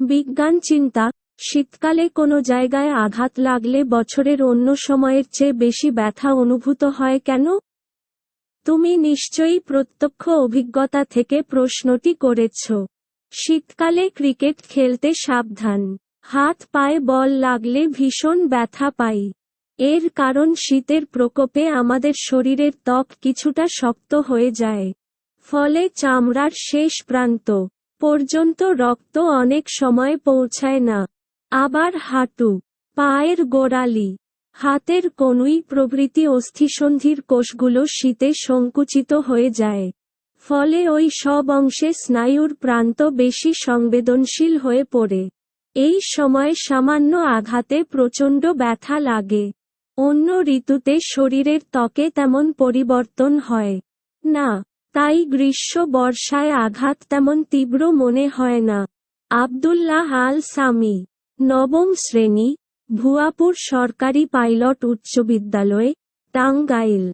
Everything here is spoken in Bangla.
বিজ্ঞান চিন্তা, শীতকালে কোনো জায়গায় আঘাত লাগলে বছরের অন্য সময়ের চেয়ে বেশি ব্যথা অনুভূত হয় কেন? তুমি নিশ্চয়ই প্রত্যক্ষ অভিজ্ঞতা থেকে প্রশ্নটি করেছ। শীতকালে ক্রিকেট খেলতে সাবধান। হাত, পায়ে বল লাগলে ভীষণ ব্যথা পাই। এর কারণ শীতের প্রকোপে আমাদের শরীরের ত্বক কিছুটা শক্ত হয়ে যায়। ফলে চামড়ার শেষ প্রান্ত পর্যন্ত রক্ত অনেক সময় পৌঁছায় না। আবার হাঁটু, পায়ের গোড়ালি, হাতের কনুই প্রভৃতি অস্থিসন্ধির কোষগুলো শীতে সংকুচিত হয়ে যায়। ফলে ওই সব অংশে স্নায়ুর প্রান্ত বেশি সংবেদনশীল হয়ে পড়ে। এই সময় সামান্য আঘাতে প্রচণ্ড ব্যথা লাগে। অন্য ঋতুতে শরীরের ত্বকে তেমন পরিবর্তন হয়। না তাই গ্রীষ্ম বর্ষায় আঘাত তেমন তীব্র মনে হয় না। আবদুল্লাহ আল সামি নবম শ্রেণি, ভুয়াপুর সরকারি পাইলট উচ্চ বিদ্যালয়, টাঙ্গাইল।